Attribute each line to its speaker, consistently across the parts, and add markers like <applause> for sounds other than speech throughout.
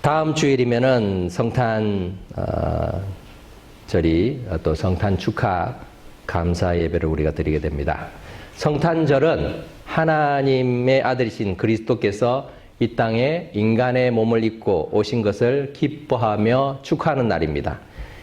Speaker 1: 다음 주일이면은 성탄 어, 절이 어, 또 성탄 축하 감사 예배를 우리가 드리게 됩니다. 성탄절은 하나님의 아들이신 그리스도께서 이 땅에 인간의 몸을 입고 오신 것을 기뻐하며 축하하는 날입니다.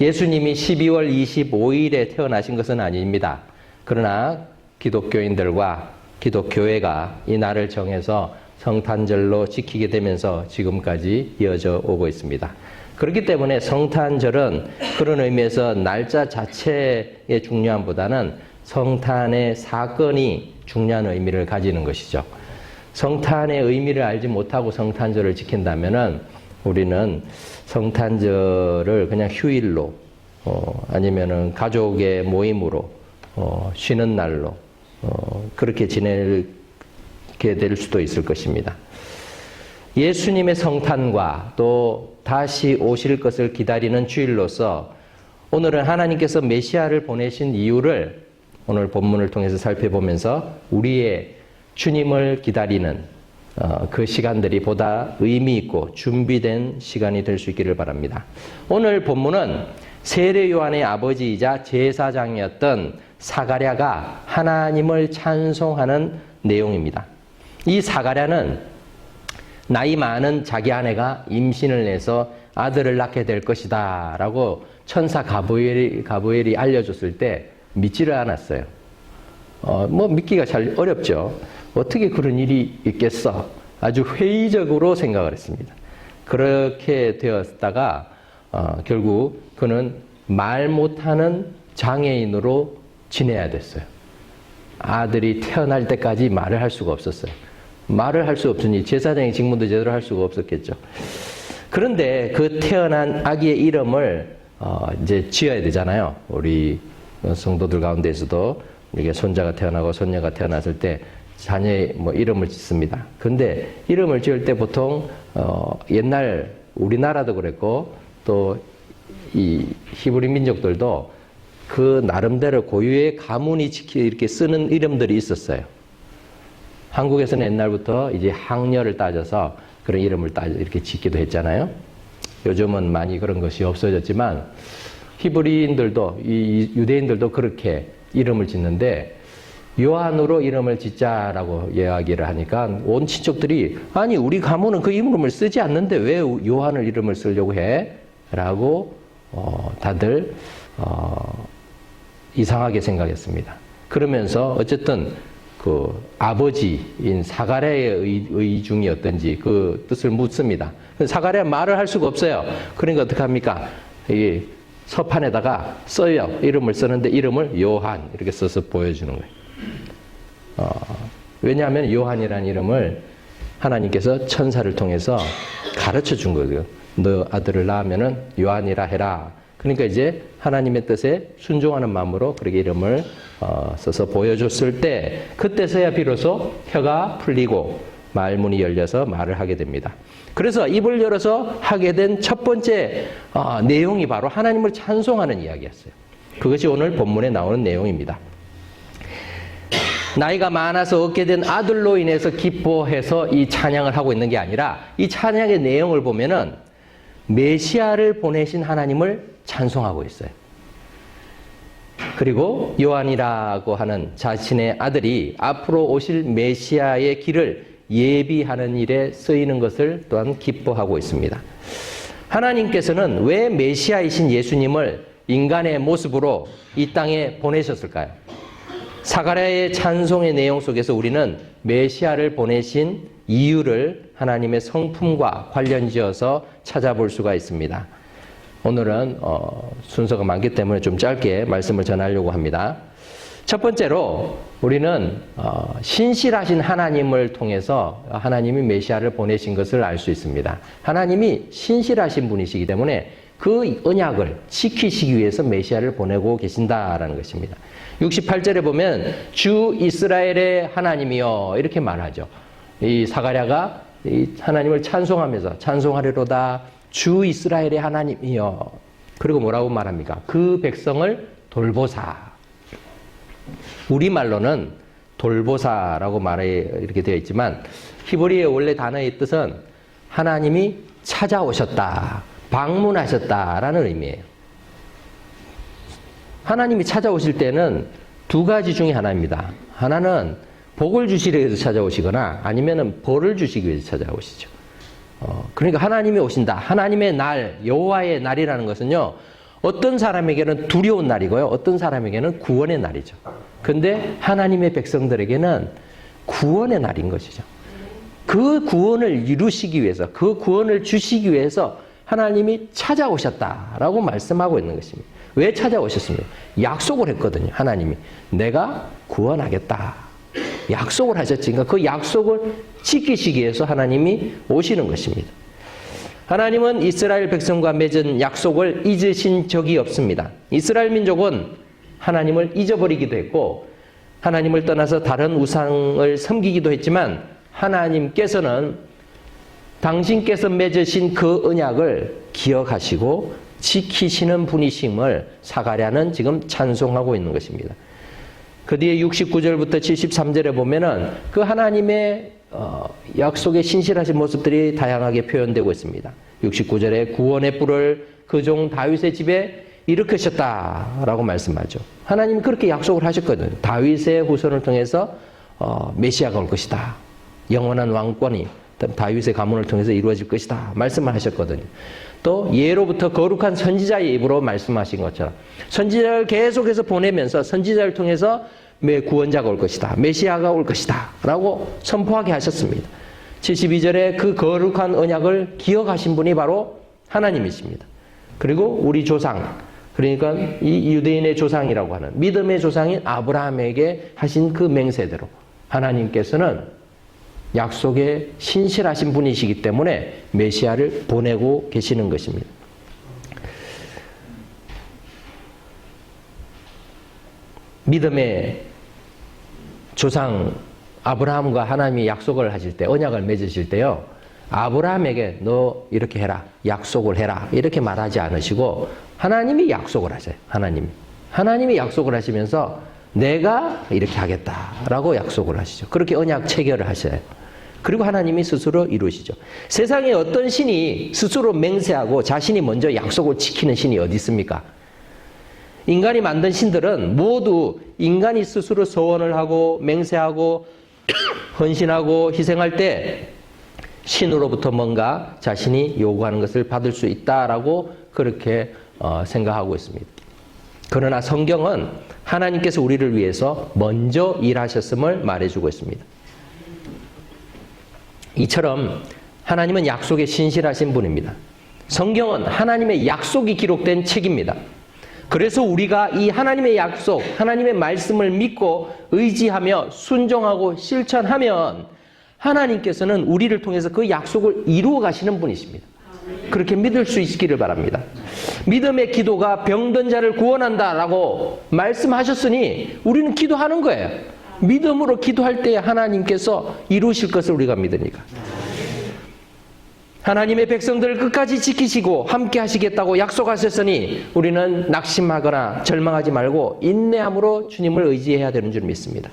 Speaker 1: 예수님이 12월 25일에 태어나신 것은 아닙니다. 그러나 기독교인들과 기독교회가 이 날을 정해서 성탄절로 지키게 되면서 지금까지 이어져 오고 있습니다. 그렇기 때문에 성탄절은 그런 의미에서 날짜 자체의 중요함보다는 성탄의 사건이 중요한 의미를 가지는 것이죠. 성탄의 의미를 알지 못하고 성탄절을 지킨다면은 우리는 성탄절을 그냥 휴일로 어, 아니면은 가족의 모임으로 어, 쉬는 날로 어, 그렇게 지 내게 될 수도 있을 것입니다. 예수님의 성탄과 또 다시 오실 것을 기다리는 주일로서 오늘은 하나님께서 메시아를 보내신 이유를 오늘 본문을 통해서 살펴보면서 우리의 주님을 기다리는 어, 그 시간들이 보다 의미 있고 준비된 시간이 될 수 있기를 바랍니다. 오늘 본문은 세례 요한의 아버지이자 제사장이었던 사가랴가 하나님을 찬송하는 내용입니다. 이 사가랴는 나이 많은 자기 아내가 임신을 해서 아들을 낳게 될 것이다 라고 천사 가브엘이, 가브엘이 알려줬을 때 믿지를 않았어요. 어, 뭐 믿기가 잘 어렵죠. 어떻게 그런 일이 있겠어? 아주 회의적으로 생각을 했습니다. 그렇게 되었다가 어, 결국 그는 말 못하는 장애인으로 지내야 됐어요. 아들이 태어날 때까지 말을 할 수가 없었어요. 말을 할 수 없으니 제사장의 직무도 제대로 할 수가 없었겠죠. 그런데 그 태어난 아기의 이름을 어, 이제 지어야 되잖아요. 우리 성도들 가운데에서도 이게 손자가 태어나고 손녀가 태어났을 때 자녀의 뭐 이름을 짓습니다. 근데 이름을 지을 때 보통 어, 옛날 우리나라도 그랬고 또 이 히브리 민족들도 그 나름대로 고유의 가문이 이렇게 쓰는 이름들이 있었어요. 한국에서는 옛날부터 이제 학렬을 따져서 그런 이름을 따져 이렇게 짓기도 했잖아요. 요즘은 많이 그런 것이 없어졌지만 히브리인들도 이 유대인들도 그렇게 이름을 짓는데 요한으로 이름을 짓자라고 이야기를 하니까 온 친척들이 아니 우리 가문은 그 이름을 쓰지 않는데 왜 요한을 이름을 쓰려고 해? 라고 어, 다들 어, 이상하게 생각했습니다. 그러면서 어쨌든 그 아버지인 사가랴의 의중이 어떤지 그 뜻을 묻습니다. 사가랴 말을 할 수가 없어요. 그러니까 어떻게 합니까? 이 서판에다가 써요. 이름을 쓰는데 이름을 요한 이렇게 써서 보여주는 거예요. 어, 왜냐하면 요한이라는 이름을 하나님께서 천사를 통해서 가르쳐 준 거예요. 너 아들을 낳으면은 요한이라 해라. 그러니까 이제 하나님의 뜻에 순종하는 마음으로 그렇게 이름을 어, 써서 보여줬을 때 그때서야 비로소 혀가 풀리고 말문이 열려서 말을 하게 됩니다. 그래서 입을 열어서 하게 된 첫 번째 어, 내용이 바로 하나님을 찬송하는 이야기였어요. 그것이 오늘 본문에 나오는 내용입니다. 나이가 많아서 얻게 된 아들로 인해서 기뻐해서 이 찬양을 하고 있는 게 아니라 이 찬양의 내용을 보면은 메시아를 보내신 하나님을 찬송하고 있어요. 그리고 요한이라고 하는 자신의 아들이 앞으로 오실 메시아의 길을 예비하는 일에 쓰이는 것을 또한 기뻐하고 있습니다. 하나님께서는 왜 메시아이신 예수님을 인간의 모습으로 이 땅에 보내셨을까요? 사가랴의 찬송의 내용 속에서 우리는 메시아를 보내신 이유를 하나님의 성품과 관련지어서 찾아볼 수가 있습니다. 오늘은 어, 순서가 많기 때문에 좀 짧게 말씀을 전하려고 합니다. 첫 번째로 우리는 어, 신실하신 하나님을 통해서 하나님이 메시아를 보내신 것을 알 수 있습니다. 하나님이 신실하신 분이시기 때문에 그 언약을 지키시기 위해서 메시아를 보내고 계신다라는 것입니다. 68절에 보면 주 이스라엘의 하나님이여 이렇게 말하죠. 이 사가랴가 이 하나님을 찬송하면서 찬송하리로다 주 이스라엘의 하나님이여 그리고 뭐라고 말합니까? 그 백성을 돌보사 우리말로는 돌보사라고 말해 이렇게 되어 있지만 히브리의 원래 단어의 뜻은 하나님이 찾아오셨다, 방문하셨다라는 의미예요. 하나님이 찾아오실 때는 두 가지 중에 하나입니다. 하나는 복을 주시기 위해서 찾아오시거나 아니면 벌을 주시기 위해서 찾아오시죠. 어, 그러니까 하나님이 오신다. 하나님의 날, 여호와의 날이라는 것은요. 어떤 사람에게는 두려운 날이고요. 어떤 사람에게는 구원의 날이죠. 근데 하나님의 백성들에게는 구원의 날인 것이죠. 그 구원을 이루시기 위해서, 그 구원을 주시기 위해서 하나님이 찾아오셨다라고 말씀하고 있는 것입니다. 왜 찾아오셨습니까? 약속을 했거든요. 하나님이 내가 구원하겠다. 약속을 하셨으니까 그 약속을 지키시기 위해서 하나님이 오시는 것입니다. 하나님은 이스라엘 백성과 맺은 약속을 잊으신 적이 없습니다. 이스라엘 민족은 하나님을 잊어버리기도 했고 하나님을 떠나서 다른 우상을 섬기기도 했지만 하나님께서는 당신께서 맺으신 그 언약을 기억하시고 지키시는 분이심을 사가랴는 지금 찬송하고 있는 것입니다. 그 뒤에 69절부터 73절에 보면은 그 하나님의 어, 약속의 신실하신 모습들이 다양하게 표현되고 있습니다. 69절에 구원의 뿔을 그 종 다윗의 집에 일으키셨다라고 말씀하죠. 하나님이 그렇게 약속을 하셨거든요. 다윗의 후손을 통해서 어, 메시아가 올 것이다. 영원한 왕권이 다윗의 가문을 통해서 이루어질 것이다. 말씀을 하셨거든요. 또 예로부터 거룩한 선지자의 입으로 말씀하신 것처럼 선지자를 계속해서 보내면서 선지자를 통해서 구원자가 올 것이다. 메시아가 올 것이다. 라고 선포하게 하셨습니다. 72절에 그 거룩한 언약을 기억하신 분이 바로 하나님이십니다. 그리고 우리 조상, 그러니까 이 유대인의 조상이라고 하는 믿음의 조상인 아브라함에게 하신 그 맹세대로 하나님께서는 약속에 신실하신 분이시기 때문에 메시아를 보내고 계시는 것입니다. 믿음의 조상 아브라함과 하나님이 약속을 하실 때, 언약을 맺으실 때요, 아브라함에게 너 이렇게 해라, 약속을 해라, 이렇게 말하지 않으시고, 하나님이 약속을 하세요. 하나님이. 하나님이 약속을 하시면서 내가 이렇게 하겠다라고 약속을 하시죠. 그렇게 언약 체결을 하셔요. 그리고 하나님이 스스로 이루시죠. 세상에 어떤 신이 스스로 맹세하고 자신이 먼저 약속을 지키는 신이 어디 있습니까? 인간이 만든 신들은 모두 인간이 스스로 소원을 하고 맹세하고 <coughs> 헌신하고 희생할 때 신으로부터 뭔가 자신이 요구하는 것을 받을 수 있다라고 그렇게 어, 생각하고 있습니다. 그러나 성경은 하나님께서 우리를 위해서 먼저 일하셨음을 말해주고 있습니다. 이처럼 하나님은 약속에 신실하신 분입니다. 성경은 하나님의 약속이 기록된 책입니다. 그래서 우리가 이 하나님의 약속, 하나님의 말씀을 믿고 의지하며 순종하고 실천하면 하나님께서는 우리를 통해서 그 약속을 이루어 가시는 분이십니다. 그렇게 믿을 수 있기를 바랍니다. 믿음의 기도가 병든 자를 구원한다라고 말씀하셨으니 우리는 기도하는 거예요. 믿음으로 기도할 때 하나님께서 이루실 것을 우리가 믿으니까. 하나님의 백성들을 끝까지 지키시고 함께 하시겠다고 약속하셨으니 우리는 낙심하거나 절망하지 말고 인내함으로 주님을 의지해야 되는 줄 믿습니다.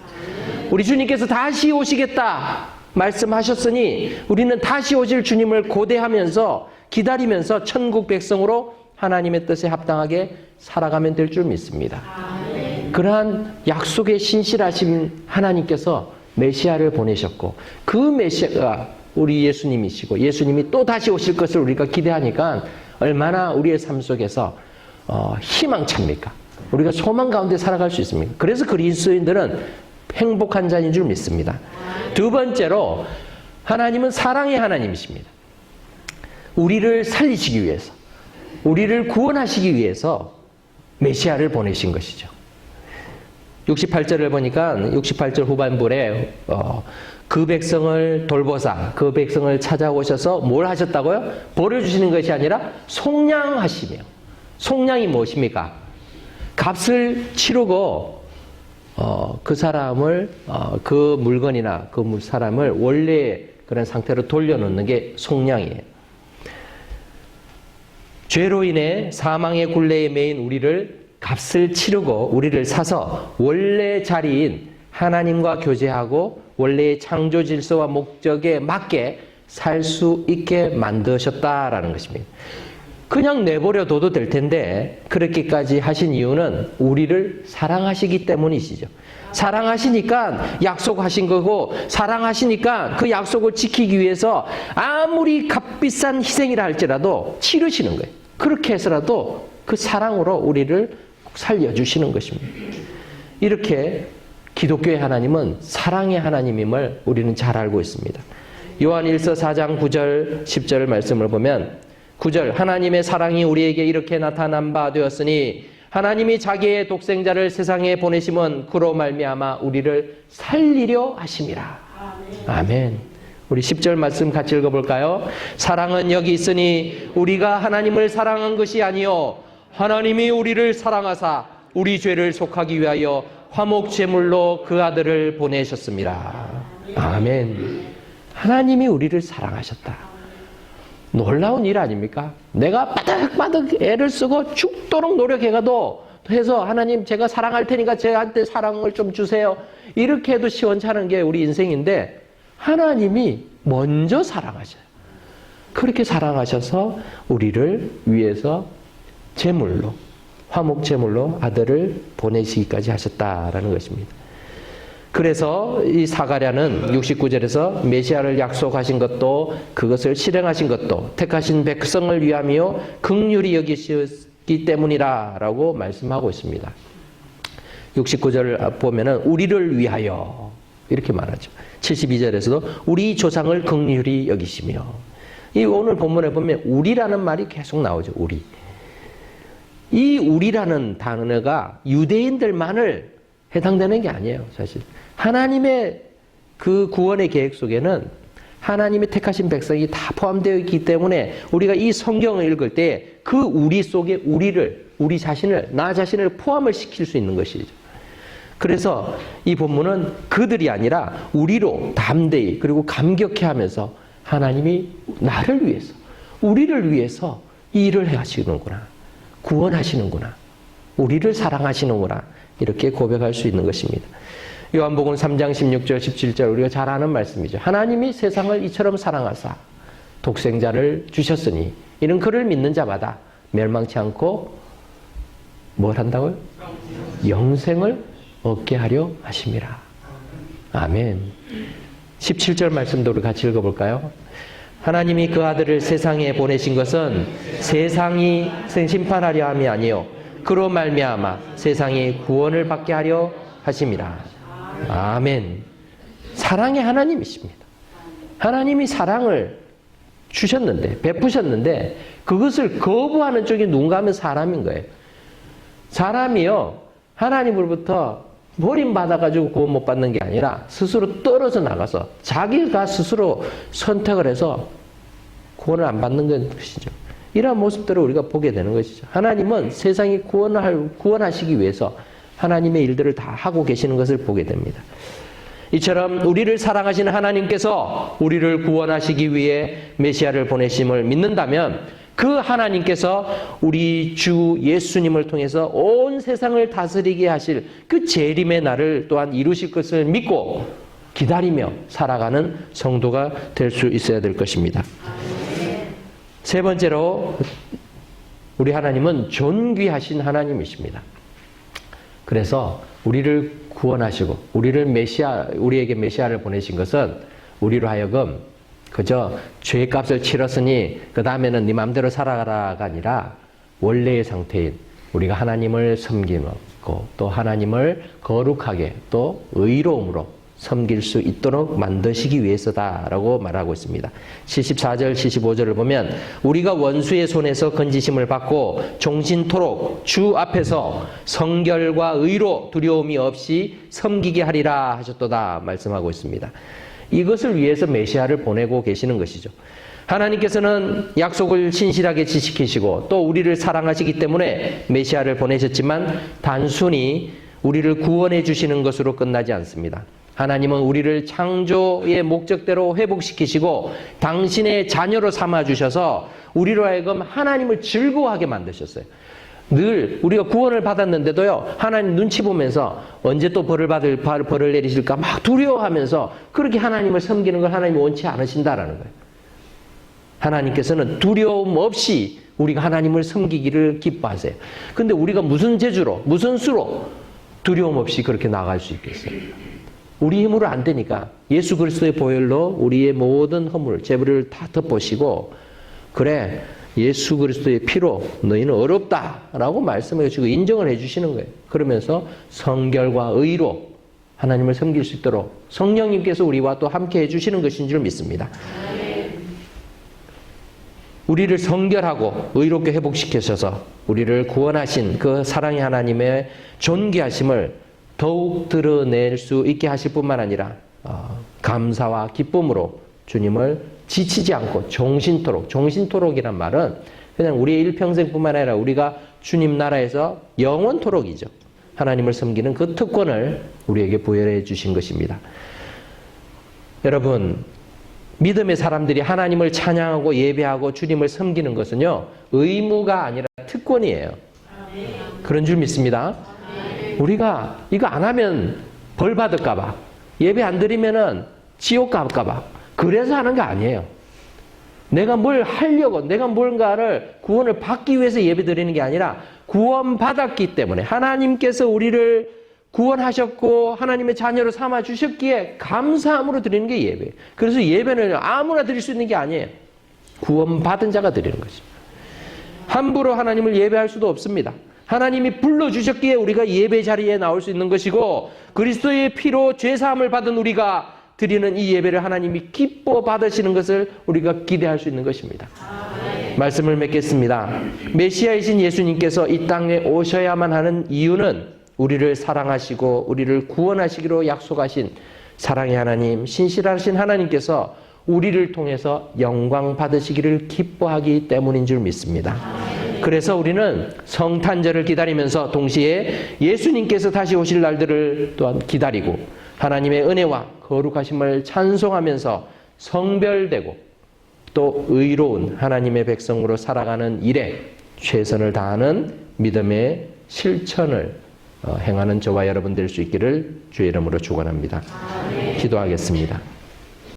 Speaker 1: 우리 주님께서 다시 오시겠다 말씀하셨으니 우리는 다시 오실 주님을 고대하면서 기다리면서 천국 백성으로 하나님의 뜻에 합당하게 살아가면 될 줄 믿습니다. 그러한 약속에 신실하신 하나님께서 메시아를 보내셨고 그 메시아가 우리 예수님이시고 예수님이 또 다시 오실 것을 우리가 기대하니까 얼마나 우리의 삶 속에서 어, 희망찹니까? 우리가 소망 가운데 살아갈 수 있습니까? 그래서 그리스도인들은 행복한 자인 줄 믿습니다. 두 번째로 하나님은 사랑의 하나님이십니다. 우리를 살리시기 위해서, 우리를 구원하시기 위해서 메시아를 보내신 것이죠. 68절을 보니까 68절 후반부에 어, 그 백성을 돌보사 그 백성을 찾아오셔서 뭘 하셨다고요? 벌을 주시는 것이 아니라 속량하시며 속량이 무엇입니까? 값을 치르고 어, 그 사람을 어, 그 물건이나 그 사람을 원래 그런 상태로 돌려놓는 게 속량이에요. 죄로 인해 사망의 굴레에 매인 우리를 값을 치르고 우리를 사서 원래 자리인 하나님과 교제하고 원래의 창조 질서와 목적에 맞게 살 수 있게 만드셨다라는 것입니다. 그냥 내버려 둬도 될 텐데 그렇게까지 하신 이유는 우리를 사랑하시기 때문이시죠. 사랑하시니까 약속하신 거고 사랑하시니까 그 약속을 지키기 위해서 아무리 값비싼 희생이라 할지라도 치르시는 거예요. 그렇게 해서라도 그 사랑으로 우리를 살려주시는 것입니다. 이렇게 기독교의 하나님은 사랑의 하나님임을 우리는 잘 알고 있습니다. 요한 1서 4장 9절 10절 말씀을 보면 9절 하나님의 사랑이 우리에게 이렇게 나타난 바 되었으니 하나님이 자기의 독생자를 세상에 보내심은 그로 말미암아 우리를 살리려 하심이라. 아멘. 우리 10절 말씀 같이 읽어 볼까요? 사랑은 여기 있으니 우리가 하나님을 사랑한 것이 아니요 하나님이 우리를 사랑하사 우리 죄를 속하기 위하여 화목 제물로 그 아들을 보내셨습니다. 아멘. 하나님이 우리를 사랑하셨다. 놀라운 일 아닙니까? 내가 바득바득 애를 쓰고 죽도록 노력해가도 해서 하나님 제가 사랑할 테니까 저한테 사랑을 좀 주세요. 이렇게 해도 시원찮은 게 우리 인생인데 하나님이 먼저 사랑하셔요. 그렇게 사랑하셔서 우리를 위해서 제물로 화목 제물로 아들을 보내시기까지 하셨다라는 것입니다. 그래서 이 사가랴는 69절에서 메시아를 약속하신 것도 그것을 실행하신 것도 택하신 백성을 위함이요 극률이 여기셨기 때문이라라고 말씀하고 있습니다. 69절을 보면은 우리를 위하여 이렇게 말하죠. 72절에서도 우리 조상을 극률이 여기시며 이 오늘 본문에 보면 우리라는 말이 계속 나오죠. 우리. 이 우리라는 단어가 유대인들만을 해당되는 게 아니에요, 사실. 하나님의 그 구원의 계획 속에는 하나님이 택하신 백성이 다 포함되어 있기 때문에 우리가 이 성경을 읽을 때 그 우리 속에 우리를, 우리 자신을, 나 자신을 포함을 시킬 수 있는 것이죠. 그래서 이 본문은 그들이 아니라 우리로 담대히 그리고 감격해 하면서 하나님이 나를 위해서, 우리를 위해서 이 일을 해 하시는구나. 구원하시는구나. 우리를 사랑하시는구나. 이렇게 고백할 수 있는 것입니다. 요한복음 3장 16절 17절 우리가 잘 아는 말씀이죠. 하나님이 세상을 이처럼 사랑하사 독생자를 주셨으니 이는 그를 믿는 자마다 멸망치 않고 뭘 한다고요? 영생을 얻게 하려 하심이라. 아멘. 17절 말씀도 우리 같이 읽어볼까요? 하나님이 그 아들을 세상에 보내신 것은 세상이 심판하려 함이 아니요 그로 말미암아 세상이 구원을 받게 하려 하심이라. 아멘. 사랑의 하나님이십니다. 하나님이 사랑을 주셨는데 베푸셨는데 그것을 거부하는 쪽이 누군가 하면 사람인 거예요. 사람이요 하나님으로부터 버림받아가지고 구원 못 받는 게 아니라 스스로 떨어져 나가서 자기가 스스로 선택을 해서 구원을 안 받는 것이죠. 이러한 모습들을 우리가 보게 되는 것이죠. 하나님은 세상이 구원할, 구원하시기 위해서 하나님의 일들을 다 하고 계시는 것을 보게 됩니다. 이처럼 우리를 사랑하시는 하나님께서 우리를 구원하시기 위해 메시아를 보내심을 믿는다면 그 하나님께서 우리 주 예수님을 통해서 온 세상을 다스리게 하실 그 재림의 날을 또한 이루실 것을 믿고 기다리며 살아가는 성도가 될 수 있어야 될 것입니다. 세 번째로 우리 하나님은 존귀하신 하나님이십니다. 그래서 우리를 구원하시고 우리를 메시아 우리에게 메시아를 보내신 것은 우리로 하여금 그저 죄값을 치렀으니 그 다음에는 네 마음대로 살아가라가 아니라 원래의 상태인 우리가 하나님을 섬기고 또 하나님을 거룩하게 또 의로움으로 섬길 수 있도록 만드시기 위해서다라고 말하고 있습니다. 74절, 75절을 보면 우리가 원수의 손에서 건지심을 받고 종신토록 주 앞에서 성결과 의로 두려움이 없이 섬기게 하리라 하셨도다 말씀하고 있습니다. 이것을 위해서 메시아를 보내고 계시는 것이죠. 하나님께서는 약속을 신실하게 지키시고 또 우리를 사랑하시기 때문에 메시아를 보내셨지만 단순히 우리를 구원해 주시는 것으로 끝나지 않습니다. 하나님은 우리를 창조의 목적대로 회복시키시고 당신의 자녀로 삼아 주셔서 우리로 하여금 하나님을 즐거워하게 만드셨어요. 늘 우리가 구원을 받았는데도요 하나님 눈치 보면서 언제 또 벌을 받을 벌을 내리실까 막 두려워하면서 그렇게 하나님을 섬기는 걸 하나님이 원치 않으신다라는 거예요. 하나님께서는 두려움 없이 우리가 하나님을 섬기기를 기뻐하세요. 근데 우리가 무슨 재주로, 무슨 수로 두려움 없이 그렇게 나갈 수 있겠어요? 우리 힘으로 안 되니까 예수 그리스도의 보혈로 우리의 모든 허물, 죄를 다 덮으시고 그래 예수 그리스도의 피로 너희는 어렵다라고 말씀해 주시고 인정을 해 주시는 거예요. 그러면서 성결과 의로 하나님을 섬길 수 있도록 성령님께서 우리와 또 함께 해 주시는 것인 줄 믿습니다. 우리를 성결하고 의롭게 회복시키셔서 우리를 구원하신 그 사랑의 하나님의 존귀하심을 더욱 드러낼 수 있게 하실 뿐만 아니라 어, 감사와 기쁨으로 주님을 지치지 않고 종신토록, 종신토록이란 말은 그냥 우리의 일평생뿐만 아니라 우리가 주님 나라에서 영원토록이죠. 하나님을 섬기는 그 특권을 우리에게 부여해 주신 것입니다. 여러분, 믿음의 사람들이 하나님을 찬양하고 예배하고 주님을 섬기는 것은요, 의무가 아니라 특권이에요. 그런 줄 믿습니다. 우리가 이거 안 하면 벌 받을까봐, 예배 안 드리면은 지옥 갈까봐, 그래서 하는 거 아니에요. 내가 뭘 하려고, 내가 뭔가를 구원을 받기 위해서 예배 드리는 게 아니라 구원 받았기 때문에 하나님께서 우리를 구원하셨고 하나님의 자녀로 삼아 주셨기에 감사함으로 드리는 게 예배. 그래서 예배는 아무나 드릴 수 있는 게 아니에요. 구원받은 자가 드리는 것입니다. 함부로 하나님을 예배할 수도 없습니다. 하나님이 불러 주셨기에 우리가 예배 자리에 나올 수 있는 것이고 그리스도의 피로 죄 사함을 받은 우리가 드리는 이 예배를 하나님이 기뻐 받으시는 것을 우리가 기대할 수 있는 것입니다. 말씀을 맺겠습니다. 메시아이신 예수님께서 이 땅에 오셔야만 하는 이유는 우리를 사랑하시고 우리를 구원하시기로 약속하신 사랑의 하나님, 신실하신 하나님께서 우리를 통해서 영광 받으시기를 기뻐하기 때문인 줄 믿습니다. 그래서 우리는 성탄절을 기다리면서 동시에 예수님께서 다시 오실 날들을 또한 기다리고 하나님의 은혜와 거룩하심을 찬송하면서 성별되고 또 의로운 하나님의 백성으로 살아가는 일에 최선을 다하는 믿음의 실천을 어, 행하는 저와 여러분 될 수 있기를 주의 이름으로 축원합니다. 기도하겠습니다.